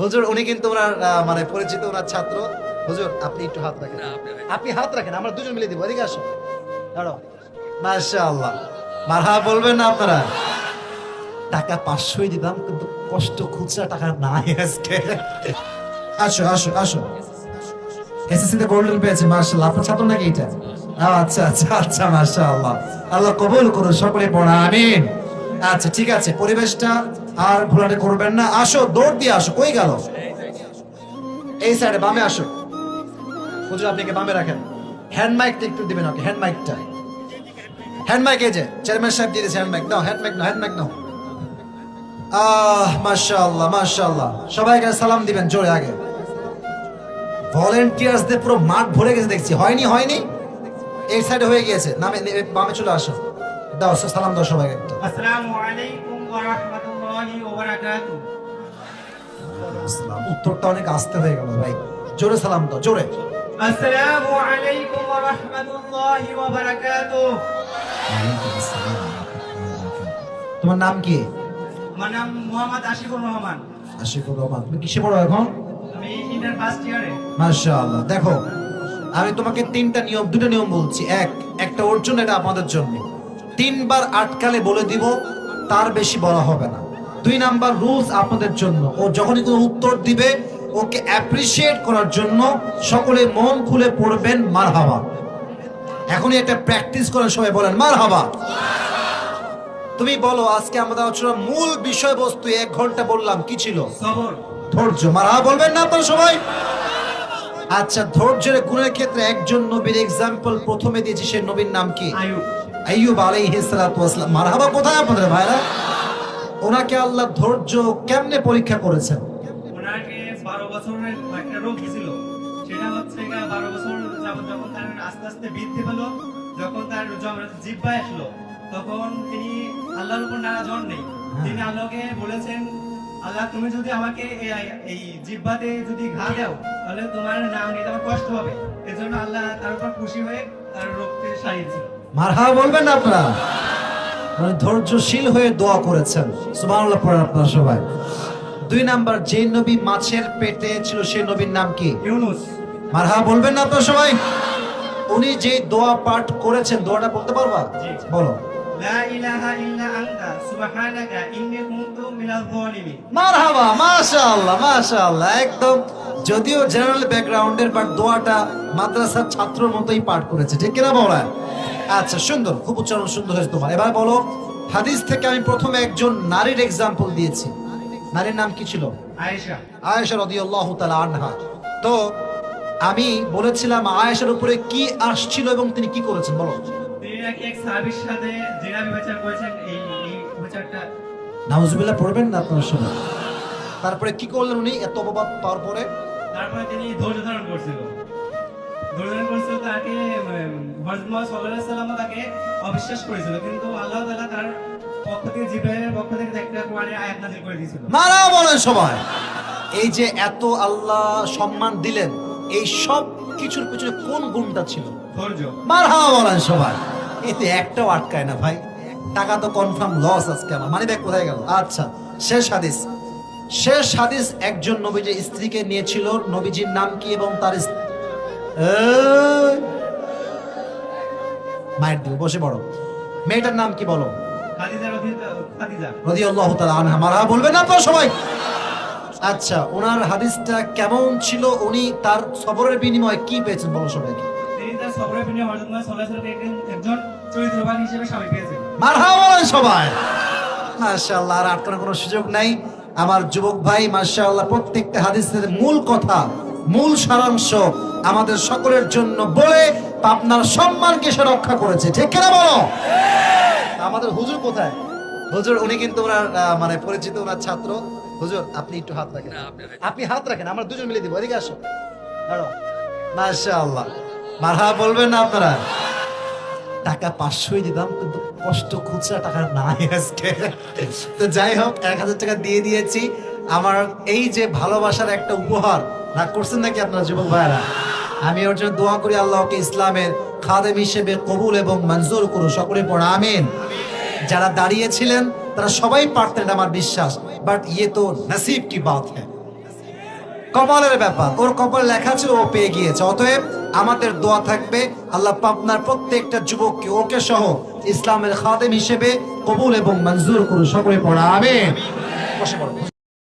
হুজুর উনি কিন্তু ওনার মানে পরিচিত ওনার ছাত্র। হুজুর আপনি একটু হাত রাখেন। আপনি হাত রাখেন আমরা দুজন মিলে দিব এদিকে আসো দাঁড়ো মাশাআল্লাহ। মারহা বলবেন না আপনারা? টাকা পাঁচশোই দিতাম কিন্তু কষ্ট খুচরা টাকা নাই আজকে। আসো আসো আসো। এসএসসি তে গোল্ডেন পেয়েছে মাশাআল্লাহ। আপনার ছাত্র নাকি এটা? আচ্ছা আচ্ছা আচ্ছা মাশাআল্লাহ। আল্লাহ কবুল করুন সকলে পড়া আমিন। আচ্ছা ঠিক আছে পরিবেশটা আর ঘোরাটে করবেন না। আসো, দৌড় দিয়ে আসো। কই গেল? এই সাইডে বামে আসো। হুজুর আপনি বামে রাখেন। হ্যান্ড মাইকটা একটু দিবেন ওকে হ্যান্ড মাইকটা হ্যান্ড মাইক এই যে চেয়ারম্যান সাহেব দিয়ে হ্যান্ড মাইক নাও হ্যান্ড মাইক নাও হ্যান্ড মাইক নাও। আহ, মাশাআল্লাহ মাশাআল্লাহ। সবাইকে সালাম দিবেন, জোরে আগে। ভলেন্টিয়ার্সদের পুরো মাঠ ভরে গেছে দেখছি। হয়নি হয়নি। এই সাইডে হয়ে গিয়েছে। নামে বামে চলে আসো। দাও, সালাম দাও সবাইকে। একটা আসসালামু আলাইকুম ওয়া রাহমাতুল্লাহি। উত্তরটা অনেক আস্তে হয়ে গেল ভাই। জোরে সালাম দাও জোরে। আসসালামু আলাইকুম ওয়া রাহমাতুল্লাহি ওয়া বারাকাতুহু। তোমার নাম কি? আমার নাম মোহাম্মদ আশিকুর রহমান। আশিকুর রহমান তুমি কিসে পড়ো এখন? আমি ইন্টার ফার্স্ট ইয়ারে মাশাআল্লাহ দেখো আমি তোমাকে তিনটা নিয়ম দুটো নিয়ম বলছি। এক একটা ওর জন্য এটা আমাদের জন্য। তিনবার আটকালে বলে দিব তার বেশি বলা হবে না। দুই নাম্বার রুলস আপনাদের জন্য। ও যখনই কোনো উত্তর দিবে ওকে অ্যাপ্রিসিয়েট করার জন্য সকলে মন খুলে পড়বেন মার হাওয়া এখনই একটা প্র্যাকটিস করেন সবাই বলেন মার হাওয়া তুমি বলো আজকে আমাদের আলোচনার মূল বিষয়বস্তু এক ঘণ্টা বললাম কি ছিল? ধৈর্য। মারা বলবেন না আপনারা সবাই? আচ্ছা ধৈর্যের গুণের ক্ষেত্রে একজন নবীর এক্সাম্পল প্রথমে দিয়েছি সেই নবীর নাম কি? আয়ুব আইয়ুব আলাইহিস সালাতু ওয়াসসালাম মারহাবা কোথায় আপনাদের ভাইরা? ওনাকে আল্লাহ ধৈর্য কেমনে পরীক্ষা করেছেন? ওনাকে বারো বছরের একটা রোগ ছিল। সেটা হচ্ছে বারো বছর যাবত যখন তার আস্তে আস্তে বৃদ্ধি পেল যখন তার জ- আসলো তখন তিনি আল্লাহর উপর নারাজ হন নেই। তিনি আল্লাহকে বলেছেন আল্লাহ তুমি যদি আমাকে এই- যদি ঘা দাও তাহলে তোমার নাম নিতে আমার কষ্ট হবে। এজন্য আল্লাহ তার উপর খুশি হয়ে তার রোগকে সারিয়েছিল মারহাবা বলবেন আপনারা? মানে ধৈর্যশীল হয়ে দোয়া করেছেন। সুবহানাল্লাহ পড়েন আপনারা সবাই। দুই নাম্বার যে নবী মাছের পেটে ছিল সেই নবীর নাম কি? ইউনুস। বলবেন না আপনারা সবাই? উনি যে দোয়া পাঠ করেছেন দোয়াটা বলতে পারবা? বলো। মারহাবা মাশাআল্লাহ মাশাআল্লাহ একদম। যদিও জেনারেল ব্যাকগ্রাউন্ডের বাট দোয়াটা মাদ্রাসার ছাত্রর মতোই পাঠ করেছে ঠিক কিনা বলা আচ্ছা সুন্দর খুব উচ্চারণ সুন্দর হয়েছে তোমার। এবার বলো হাদিস থেকে আমি প্রথমে একজন নারীর এক্সাম্পল দিয়েছি। নারীর নাম কি ছিল? আয়েশা। আয়েশা রাদিয়াল্লাহু তাআলা আনহা। তো আমি বলেছিলাম আয়েশার উপরে কি আসছিল এবং তিনি কি করেছেন বলো। তিনি নাকি এক সাহাবীর সাথে জিনা বিবেচনা করেছেন এই এই বিচারটা নাউজুবিল্লাহ পড়বেন না আপনার সময় তারপরে কি করলেন উনি? এত অপবাদ পাওয়ার পরে? তারপরে তিনি ধৈর্য ধারণ করছিল ধৈর্য ধারণ করছিল তাকে আলাইহি সাল্লাম তাকে অবিশ্বাস করেছিল কিন্তু আল্লাহ তাআলা তার পক্ষ থেকে জিব্রাইলের পক্ষ থেকে একটা আয়াত করে দিয়েছিল। মারা বলেন সবাই। এই যে এত আল্লাহ সম্মান দিলেন এই সব কিছুর পিছনে কোন গুণটা ছিল? ধৈর্য। মারা বলেন সবাই। এতে একটাও আটকায় না ভাই। টাকা তো কনফার্ম লস আজকে আমার। মানি ব্যাগ কোথায় গেল? আচ্ছা শেষ হাদিস। শেষ হাদিস একজন নবীজির স্ত্রীকে নিয়েছিল। নবীজির নাম কি এবং তার! মায়ের বসে পড়ো। মেয়েটার নাম কি বলো? রাদিয়াল্লাহু আনহা। বলবেন আপনারা সবাই? আচ্ছা ওনার হাদিসটা কেমন ছিল? উনি তার সবরের বিনিময়ে কি পেয়েছেন বলো সবাইকে? সবাই। মাশাআল্লাহ আর আটকানোর কোনো সুযোগ নাই। আমার যুবক ভাই মাশাআল্লাহ প্রত্যেকটা হাদিসের মূল কথা মূল সারাংশ আমাদের সকলের জন্য বলে আপনার সম্মানকে সে রক্ষা করেছে। ঠিক কিনা বলো? আমাদের হুজুর কোথায়? হুজুর উনি কিন্তু ওনার মানে পরিচিত ওনার ছাত্র। হুজুর আপনি একটু হাত রাখেন। আপনি হাত রাখেন আমরা দুজন মিলে দিব এদিকে আসো। মাশাআল্লাহ। মারহা বলবেন না আপনারা? টাকা পাঁচশোই দিতাম কিন্তু কষ্ট খুচরা টাকা নাই আজকে। তো যাই হোক এক হাজার টাকা দিয়ে দিয়েছি। আমার এই যে ভালোবাসার একটা উপহার রাগ করছেন নাকি আপনার যুবক ভাইরা আমি ওর জন্য দোয়া করি আল্লাহকে ইসলামের খাদেম হিসেবে কবুল এবং মঞ্জুর করুন সকলে পড়া, আমিন। যারা দাঁড়িয়েছিলেন, তারা সবাই পারতেন আমার বিশ্বাস। বাট ইয়ে তো নসিব কি বাত হ্যাঁ। কপালের ব্যাপার। ওর কপালে লেখা ছিল, ও পেয়ে গিয়েছে। অতএব আমাদের দোয়া থাকবে, আল্লাহ পাবনার প্রত্যেকটা যুবককে, ওকে সহ ইসলামের খাদেম হিসেবে কবুল এবং মঞ্জুর করুন সকলে পড়া, আমিন। বসে পড়ো